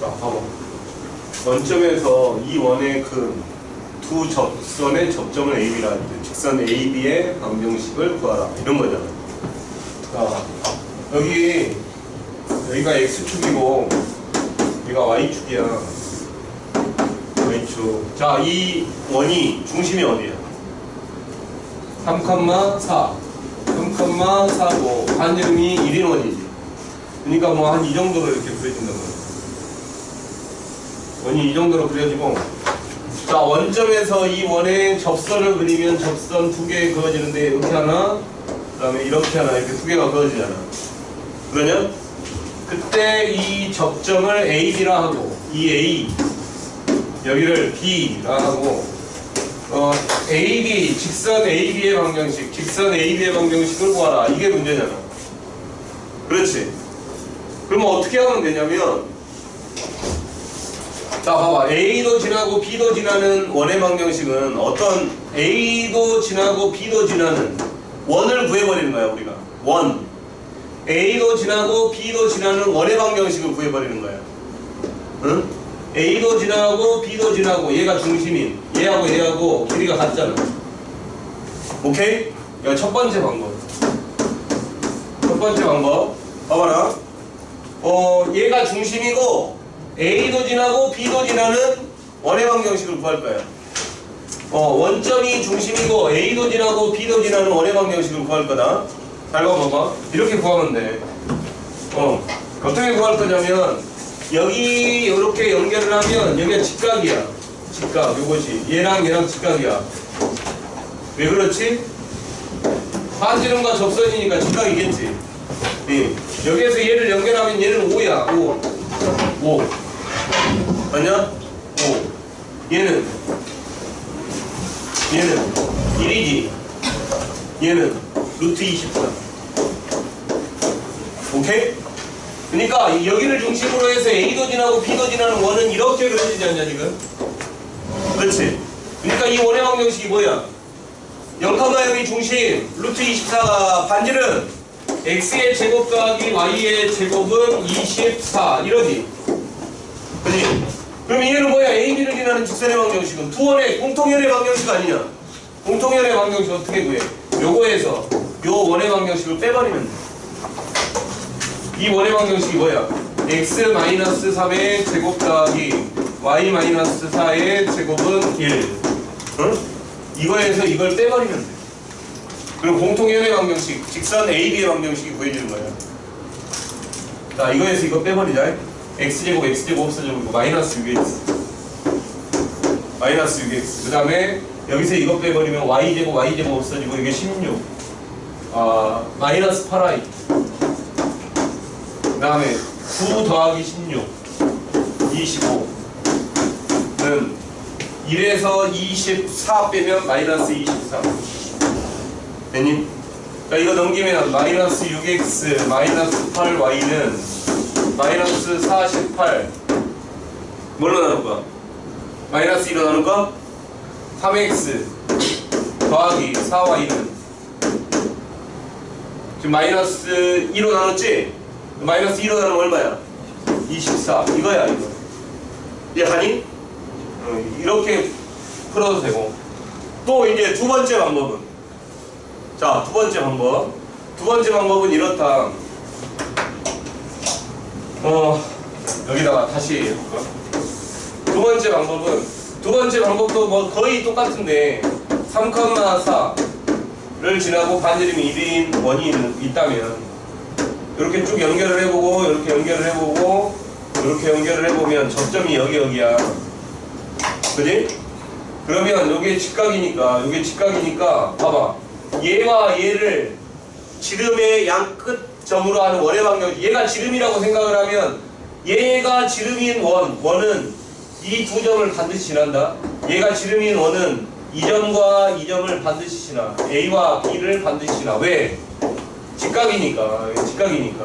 자, 봐봐. 원점에서 이 원의 그두 접선의 접점을 AB라 하는데 직선 AB의 방정식을 구하라 이런 거잖아. 자, 여기 여기가 X축이고 여기가 Y축이야. Y축. 자, 이 원이 중심이 어디야? 3,4 3,4고 반지름이 1인 원이지. 그러니까 뭐 한 이 정도로 이렇게 말이야. 원이 이 정도로 그려지고 자 원점에서 이 원의 접선을 그리면 접선 두 개 그어지는데 이렇게 하나? 그 다음에 이렇게 하나? 이렇게 두 개가 그어지잖아. 그러냐? 그때 이 접점을 AB라 하고 이 A 여기를 B라 하고 어, AB 직선 AB의 방정식 직선 AB의 방정식을 구하라. 이게 문제잖아. 그렇지? 그러면 어떻게 하면 되냐면 자 봐봐. A도 지나고 B도 지나는 원의 방정식은 어떤 A도 지나고 B도 지나는 원을 구해버리는 거야 우리가. 원. A도 지나고 B도 지나는 원의 방정식을 구해버리는 거야. 응? A도 지나고 B도 지나고 얘가 중심인 얘하고 얘하고 길이가 같잖아. 오케이? 이거 첫 번째 방법. 첫 번째 방법. 봐봐라. 어 얘가 중심이고 A도 지나고 B도 지나는 원의 방정식을 구할 거야. 어, 원점이 중심이고 A도 지나고 B도 지나는 원의 방정식을 구할 거다. 잘 봐봐봐. 이렇게 구하면 돼. 어, 어떻게 구할 거냐면 여기 이렇게 연결을 하면 여기가 직각이야. 직각, 요것이. 얘랑 얘랑 직각이야. 왜 그렇지? 반지름과 접선이니까 직각이겠지. 예. 여기에서 얘를 연결하면 얘는 5야. 5. 5. 맞냐? 5. 얘는 얘는 1이지. 얘는 루트 24. 오케이? 그러니까 여기를 중심으로 해서 A도 지나고 B도 지나는 원은 이렇게 그려지지 않냐 지금? 그렇지? 그러니까 이 원의 방정식이 뭐야? 0,0이 중심 루트 24가 반지름 x의 제곱 더하기 y의 제곱은 24 이러지 그지? 그럼 얘는 뭐야? AB를 지나는 직선의 방정식은 두 원의 공통연의 방정식 아니냐? 공통연의 방정식 어떻게 구해? 요거에서 요 원의 방정식을 빼버리면 돼. 이 원의 방정식이 뭐야? x-3의 제곱 더하기 y-4의 제곱은 1 응? 이거에서 이걸 빼버리면 돼. 그럼 공통연의 방정식, 직선 AB의 방정식이 구해지는 거야. 자, 이거에서 이거 빼버리자. x제곱, x제곱 없어지고 마이너스 6x. 마이너스 6x. 그 다음에 여기서 이거 빼버리면 y제곱, y제곱 없어지고 이게 16. 아, 마이너스 8i. 그 다음에 9 더하기 16. 25는 1에서 24 빼면 마이너스 24. 됐니? 자, 이거 넘기면 마이너스 6x 마이너스 8y는 마이너스 48 뭘로 나눌까? 마이너스 1로 나눌까? 3x 더하기 4y는 지금 마이너스 2로 나눴지? 마이너스 2로 나누면 얼마야? 24 이거야 이거 이해하니? 어, 이렇게 풀어도 되고 또 이제 두 번째 방법은 자 두 번째 방법. 두 번째 방법은 이렇다. 어 여기다가 다시 해볼까? 두 번째 방법은 두 번째 방법도 뭐 거의 똑같은데 3,4를 지나고 반지름이 1인 원이 있다면 이렇게 쭉 연결을 해보고 이렇게 연결을 해보고 이렇게 연결을 해보면 접점이 여기 여기야. 그지? 그러면 이게 직각이니까 이게 직각이니까 봐봐 얘와 얘를 지름의 양 끝 점으로 하는 원의 방정 얘가 지름이라고 생각을 하면 얘가 지름인 원 원은 이 두 점을 반드시 지난다 얘가 지름인 원은 이 점과 이 점을 반드시 지나 A와 B를 반드시 지나 왜? 직각이니까 직각이니까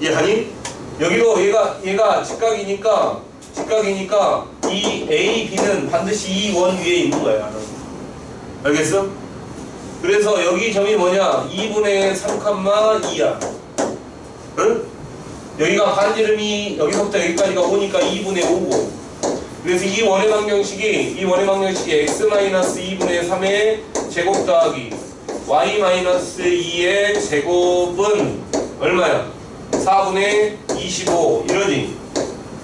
이해하니? 여기도 얘가 얘가 직각이니까 직각이니까 이 A, B는 반드시 이 원 위에 있는 거야. 알겠어? 그래서 여기 점이 뭐냐? 2분의 3칸마 2야. 응? 여기가 반지름이 여기서부터 여기까지가 5니까 2분의 5고 그래서 이 원의 방정식이 이 원의 방정식이 x-2분의 3의 제곱 더하기 y-2의 제곱은 얼마야? 4분의 25 이러지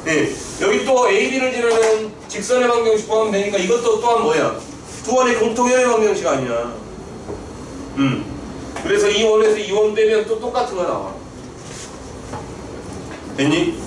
네. 여기 또 A, B를 지나는 직선의 방정식 구하면 되니까 이것도 또한 뭐야? 두 원의 공통연의 방정식 아니야 음. 그래서 이 원에서 이원 빼면 또 똑같은 거 나와 됐니?